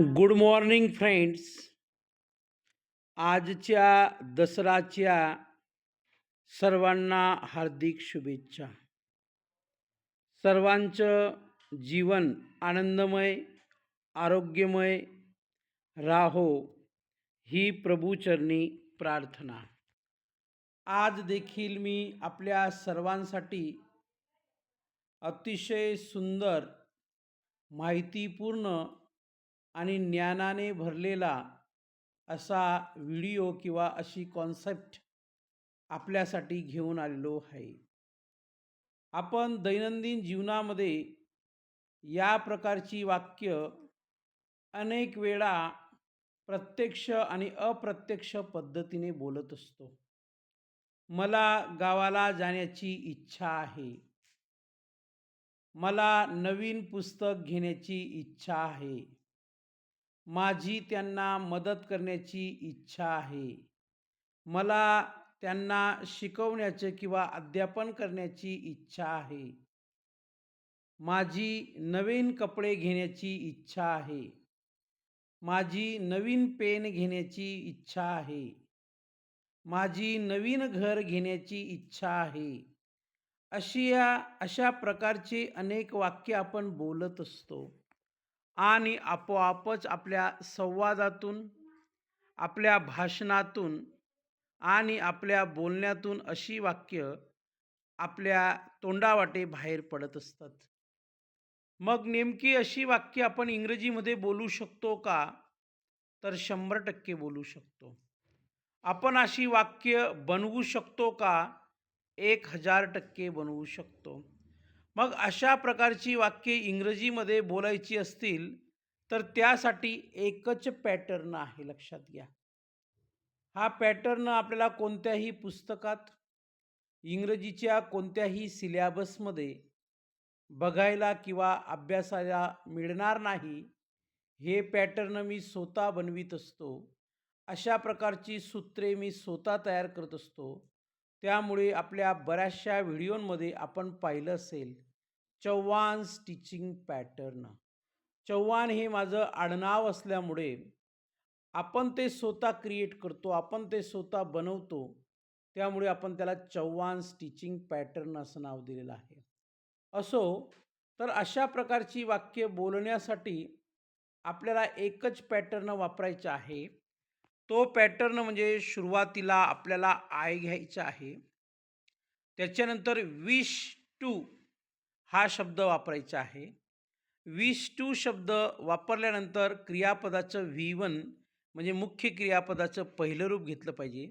Good morning friends. आजच्या दसराच्या सर्वांना हार्दिक शुभेच्छा. सर्वांचं जीवन आनंदमय आरोग्यमय राहो ही प्रभूचरणी प्रार्थना. आज देखील मी आपल्या सर्वांसाठी अतिशय सुंदर माहितीपूर्ण आणि ज्ञानाने भरलेला असा व्हिडिओ किंवा अशी कॉन्सेप्ट आपल्यासाठी घेऊन आलेलो आहे. आपण दैनंदिन जीवनामध्ये या प्रकारची वाक्य अनेक वेळा प्रत्यक्ष आणि अप्रत्यक्ष पद्धतीने बोलत असतो. मला गावाला जाण्याची इच्छा आहे. मला नवीन पुस्तक घेण्याची इच्छा आहे. माझी त्यांना मदत करण्याची इच्छा आहे. मला त्यांना शिकवण्याचे किंवा अध्यापन करण्याची इच्छा आहे. माझी नवीन कपडे घेण्याची इच्छा आहे. माझी नवीन पेन घेण्याची इच्छा आहे. माझी नवीन घर घेण्याची इच्छा आहे. अशी या अशा प्रकारचे अनेक वाक्य आपण बोलत असतो. आणि आपोआपच आपल्या संवादातून आपल्या भाषणातून आणि आपल्या बोलण्यातून अशी वाक्य आपल्या तोंडावाटे बाहेर पडत असतात. मग नेमकी अशी वाक्य आपण इंग्रजीमध्ये बोलू शकतो का? तर शंभर टक्के बोलू शकतो. आपण अशी वाक्य बनवू शकतो का? एक हजार टक्के बनवू शकतो. मग अशा प्रकारची वाक्ये इंग्रजीमध्ये बोलायची असतील तर त्यासाठी एकच पॅटर्न आहे लक्षात घ्या. हा पॅटर्न आपल्याला कोणत्याही पुस्तकात इंग्रजीच्या कोणत्याही सिलॅबसमध्ये बघायला किंवा अभ्यासाला मिळणार नाही हे पॅटर्न मी स्वतः बनवित असतो. अशा प्रकारची सूत्रे मी स्वतः तयार करत असतो. त्यामुळे आपल्या बऱ्याचशा व्हिडिओमध्ये आपण पाहिलं असेल चव्हाण स्टिचिंग पॅटर्न चव्हाण हे माझं आडनाव असल्यामुळे आपण ते स्वतः क्रिएट करतो आपण ते स्वतः बनवतो त्यामुळे आपण त्याला चव्हाण स्टिचिंग पॅटर्न असं नाव दिलेलं आहे. असो तर अशा प्रकारची वाक्य बोलण्यासाठी आपल्याला एकच पॅटर्न वापरायचं आहे. तो पॅटर्न म्हणजे सुरुवातीला आपल्याला आय घ्यायचा आहे. त्याच्यानंतर विश टू हा शब्द वापरायचा आहे. विश टू शब्द वापरल्यानंतर क्रियापदाचं व्ही वन म्हणजे मुख्य क्रियापदाचं पहिलं रूप घेतलं पाहिजे.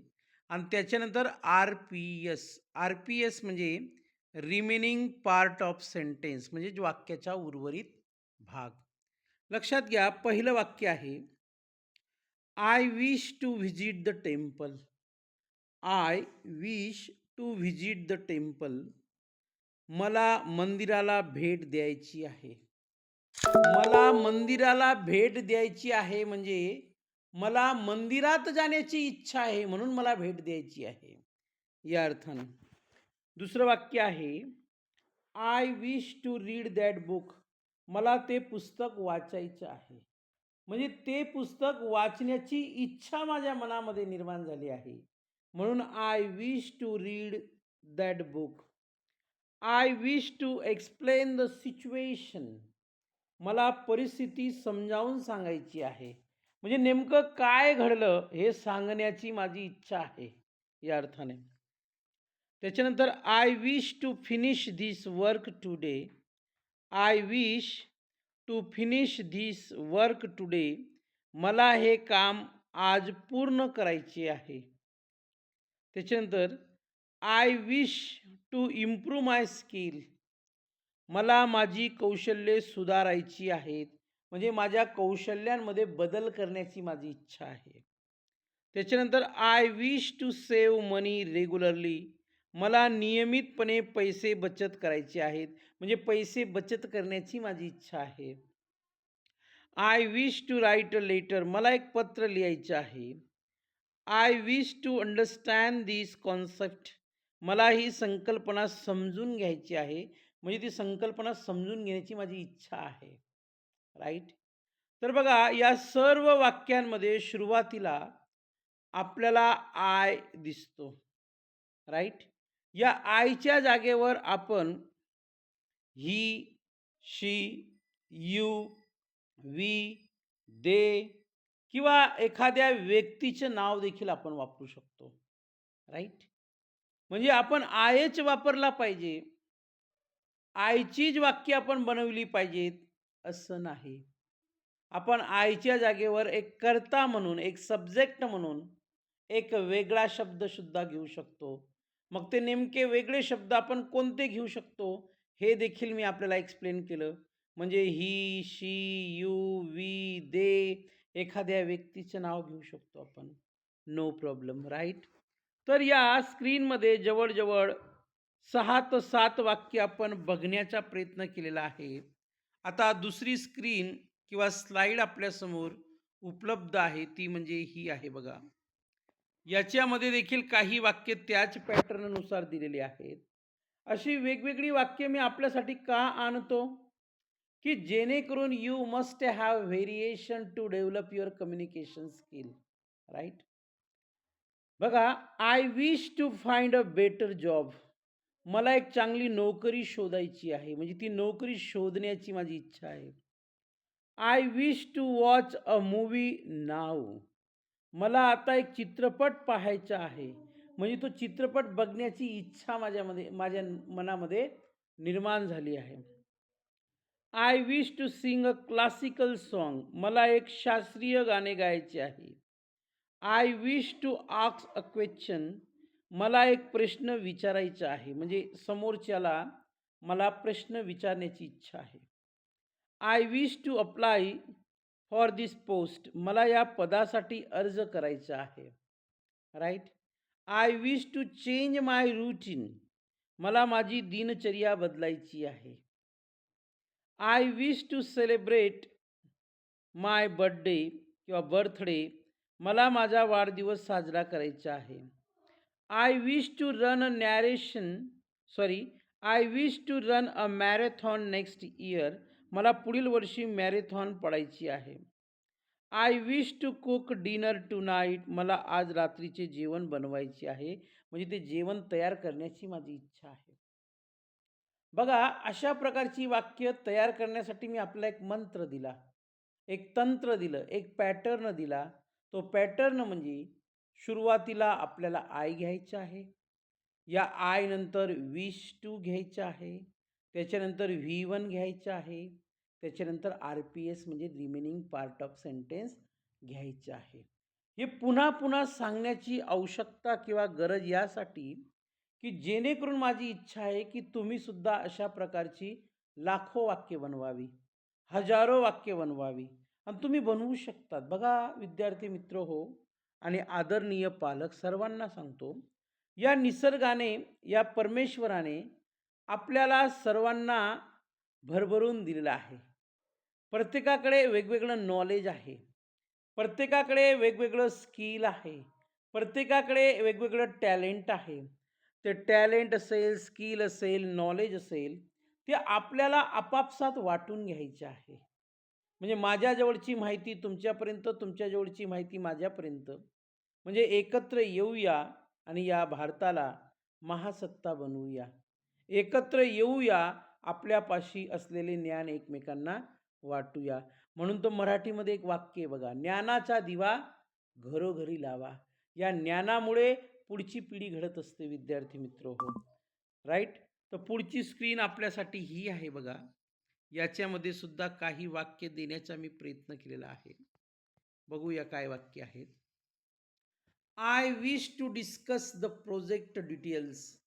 आणि त्याच्यानंतर R P S R P S म्हणजे रिमेनिंग पार्ट ऑफ सेंटेन्स म्हणजे वाक्याचा उर्वरित भाग. लक्षात घ्या पहिलं वाक्य आहे. I wish to visit the temple I wish to visit the temple मला मंदिराला भेट द्यायची आहे. मला मंदिराला भेट द्यायची आहे म्हणजे मला मंदिरात जाण्याची इच्छा आहे म्हणून मला भेट द्यायची आहे. या अर्थानं. दुसरं वाक्य आहे I wish to read that book मला ते पुस्तक वाचायचं आहे. म्हणजे ते पुस्तक वाचण्याची इच्छा माझ्या मनामध्ये निर्माण झाली आहे. म्हणून I wish to read that book I wish to explain the situation मला परिस्थिती समजावून सांगायची आहे. म्हणजे नेमकं काय घडलं हे सांगण्याची माझी इच्छा आहे या अर्थाने. त्याच्यानंतर I wish to finish this work today I wish to finish this work today मला हे काम आज पूर्ण करायचे आहे. त्याच्यानंतर I wish to improve my skill मला माझी कौशल्ये सुधारायची आहेत. म्हणजे माझ्या कौशल्यांमध्ये बदल करण्याची माझी इच्छा आहे. त्याच्यानंतर I wish to save money regularly मला नियमितपणे पैसे बचत करायचे आहेत. म्हणजे पैसे बचत करण्याची माझी इच्छा आहे. I wish to write a letter मला एक पत्र लिहायचं आहे. I wish to understand this concept मला ही संकल्पना समजून घ्यायची आहे. म्हणजे ती संकल्पना समजून घेण्याची माझी इच्छा आहे. राईट? तर बघा या सर्व वाक्यांमध्ये सुरुवातीला आपल्याला आय दिसतो. राईट? या आयच्या जागेवर आपण ही शी यू वी दे किंवा एखाद्या व्यक्तीचं नाव देखील आपण वापरू शकतो. राईट? म्हणजे आपण आयच वापरला पाहिजे. आयचीच वाक्य आपण बनवली पाहिजेत असं नाही. आपण आयच्या जागेवर एक कर्ता म्हणून एक सब्जेक्ट म्हणून एक वेगळा शब्दसुद्धा घेऊ शकतो. मग ते नेमके वेगळे शब्द आपण कोणते घेऊ शकतो हे देखील मी आपल्याला एक्सप्लेन केलं. म्हणजे ही शी यू वी दे एखाद्या व्यक्तीचं नाव घेऊ शकतो आपण. नो प्रॉब्लेम राईट तर या स्क्रीनमध्ये जवळजवळ सहा ते सात वाक्य आपण बघण्याचा प्रयत्न केलेला आहे. आता दुसरी स्क्रीन किंवा स्लाईड आपल्यासमोर उपलब्ध आहे ती म्हणजे ही आहे बघा. याच्यामध्ये देखील काही वाक्य त्याच पॅटर्ननुसार दिलेली आहेत. अशी वेगवेगळी वाक्य मी आपल्यासाठी का आणतो? की जेणेकरून you must have variation to develop your communication skill right बघा I wish to find a better job मला एक चांगली नोकरी शोधायची आहे. म्हणजे ती नोकरी शोधण्याची माझी इच्छा आहे. I wish to watch a movie नाव मला आता एक चित्रपट पाहायचा आहे. म्हणजे तो चित्रपट बघण्याची इच्छा माझ्यामध्ये माझ्या मनामध्ये निर्माण झाली आहे. I wish to sing a classical song मला एक शास्त्रीय गाणे गायचे आहे. आय विश टू आक्स अ क्वेश्चन मला एक प्रश्न विचारायचा आहे. म्हणजे समोरच्याला मला प्रश्न विचारण्याची इच्छा आहे. I wish to apply for this post मला या पदासाठी अर्ज करायचा आहे. Right I wish to change my routine मला माझी दिनचर्या बदलायची आहे. I wish to celebrate my birthday किंवा बर्थडे मला माझा वाढदिवस साजरा करायचा आहे. I wish to run a narration sorry I wish to run a marathon next year मला पुढील वर्षी मॅरेथॉन पडायची आहे. I wish to cook dinner to night मला आज रात्रीचे जेवण बनवायचे आहे. म्हणजे ते जेवण तयार करण्याची माझी इच्छा आहे. बघा अशा प्रकारची वाक्य तयार करण्यासाठी मी आपला एक मंत्र दिला. एक तंत्र दिलं. एक पॅटर्न दिला. तो पॅटर्न म्हणजे सुरुवातीला आपल्याला आय घ्यायचं आहे. या आय नंतर विश टू घ्यायचं आहे. त्याच्यानंतर व्ही वन घ्यायचं आहे. त्याच्यानंतर आर पी एस म्हणजे रिमेनिंग पार्ट ऑफ सेंटेन्स घ्यायचं आहे. हे पुन्हा पुन्हा सांगण्याची आवश्यकता किंवा गरज यासाठी की जेणेकरून माझी इच्छा आहे की तुम्हीसुद्धा अशा प्रकारची लाखो वाक्य बनवावी. हजारो वाक्य बनवावी. आणि तुम्ही बनवू शकतात. बघा विद्यार्थी मित्र हो आणि आदरणीय पालक सर्वांना सांगतो या निसर्गाने या परमेश्वराने आपल्याला सर्वांना भरभरून दिलेलं आहे. प्रत्येकाकडे वेगवेगळं नॉलेज आहे. प्रत्येकाकडे वेगवेगळं स्किल आहे. प्रत्येकाकडे वेगवेगळं टॅलेंट आहे. ते टॅलेंट असेल स्किल असेल नॉलेज असेल ते आपल्याला आपापसात वाटून घ्यायचे आहे. म्हणजे माझ्याजवळची माहिती तुमच्यापर्यंत तुमच्याजवळची माहिती माझ्यापर्यंत. म्हणजे एकत्र येऊया आणि या भारताला महासत्ता बनवूया. एकत्र येऊया आपल्यापाशी असलेले ज्ञान एकमेकांना वाटूया. म्हणून तो मराठीमध्ये एक वाक्य आहे बघा ज्ञानाचा दिवा घरोघरी लावा. या ज्ञानामुळे पुढची पिढी घडत असते विद्यार्थी मित्र हो. राईट? तर पुढची स्क्रीन आपल्यासाठी ही आहे बघा. याच्यामध्ये सुद्धा काही वाक्य देण्याचा मी प्रयत्न केलेला आहे. बघूया काय वाक्य आहेत. I wish to discuss the project details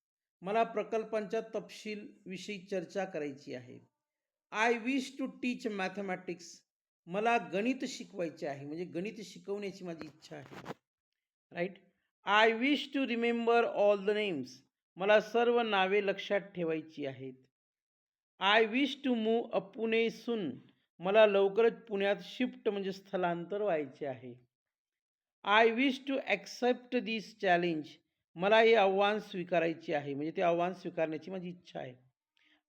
मला प्रकल्पांच्या तपशील विषयी चर्चा करायची आहे. I wish to teach mathematics मला गणित शिकवायचे आहे. म्हणजे गणित शिकवण्याची माझी इच्छा आहे. Right I wish to remember all the names मला सर्व नावे लक्षात ठेवायची आहेत. I wish to move a Pune soon मला लवकरच पुण्यात शिफ्ट म्हणजे स्थलांतर व्हायचे आहे. I wish to accept this challenge मला हे आव्हान स्वीकारायचे आहे. म्हणजे ते आव्हान स्वीकारण्याची माझी इच्छा आहे.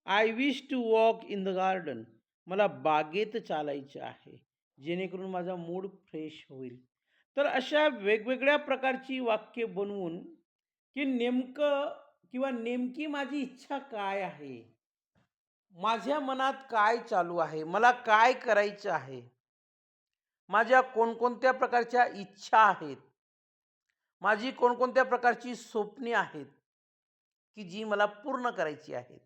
I wish to walk in the garden मला बागेत चालायचे आहे. जेणेकरून माझा मूड फ्रेश होईल. तर अशा वेगवेगळ्या प्रकारची वाक्य बनवून की नेमकं किंवा नेमकी माझी इच्छा काय आहे? माझ्या मनात काय चालू आहे? मला काय करायचं आहे? माझ्या कोणकोणत्या प्रकारच्या इच्छा आहेत? माझी कोणकोणत्या प्रकारची स्वप्ने आहेत? की जी मला पूर्ण करायची आहेत?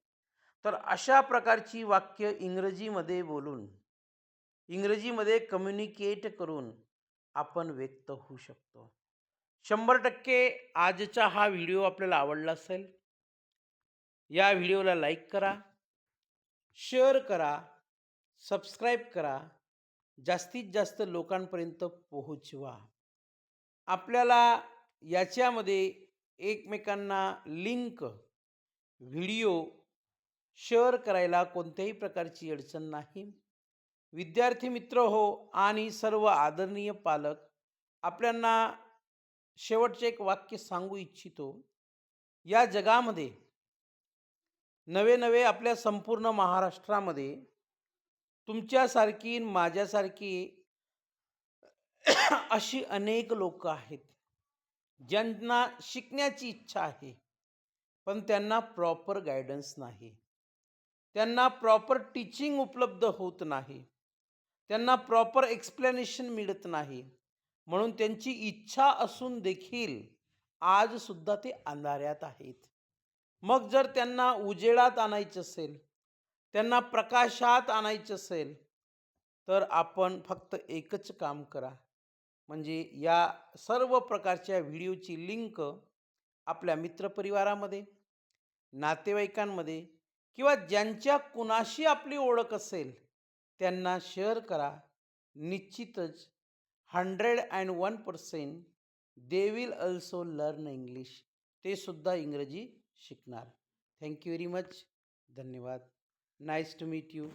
तर अशा प्रकारची वाक्य इंग्रजीमध्ये बोलून इंग्रजीमध्ये कम्युनिकेट करून आपण व्यक्त होऊ शकतो. शंभर टक्के आजचा हा व्हिडिओ आपल्याला आवडला असेल या व्हिडिओला लाईक करा. शेअर करा सबस्क्राईब करा जास्तीत जास्त लोकांपर्यंत पोहोचवा. आपल्याला याच्यामध्ये एकमेकांना लिंक व्हिडिओ शेअर करायला कोणत्याही प्रकारची अडचण नाही. विद्यार्थी मित्र हो आणि सर्व आदरणीय पालक आपल्यांना शेवटचे एक वाक्य सांगू इच्छितो. या जगामध्ये नवे नवे आपल्या संपूर्ण महाराष्ट्रामध्ये तुमच्यासारखी माझ्यासारखी अशी अनेक लोक आहेत ज्यांना शिकण्याची इच्छा आहे पण त्यांना प्रॉपर गायडन्स नाही. त्यांना प्रॉपर टीचिंग उपलब्ध होत नाही. त्यांना प्रॉपर एक्सप्लेनेशन मिळत नाही. म्हणून त्यांची इच्छा असून देखील आजसुद्धा ते अंधाऱ्यात आहेत. मग जर त्यांना उजेडात आणायचं असेल त्यांना प्रकाशात आणायचं असेल तर आपण फक्त एकच काम करा. म्हणजे या सर्व प्रकारच्या व्हिडिओची लिंक आपल्या मित्रपरिवारामध्ये नातेवाईकांमध्ये किंवा ज्यांच्या कुणाशी आपली ओळख असेल त्यांना शेअर करा. निश्चितच hundred and one percent they will also learn English. ते सुद्धा इंग्रजी शिकणार थँक्यू व्हेरी मच धन्यवाद नाईस टू मीट यू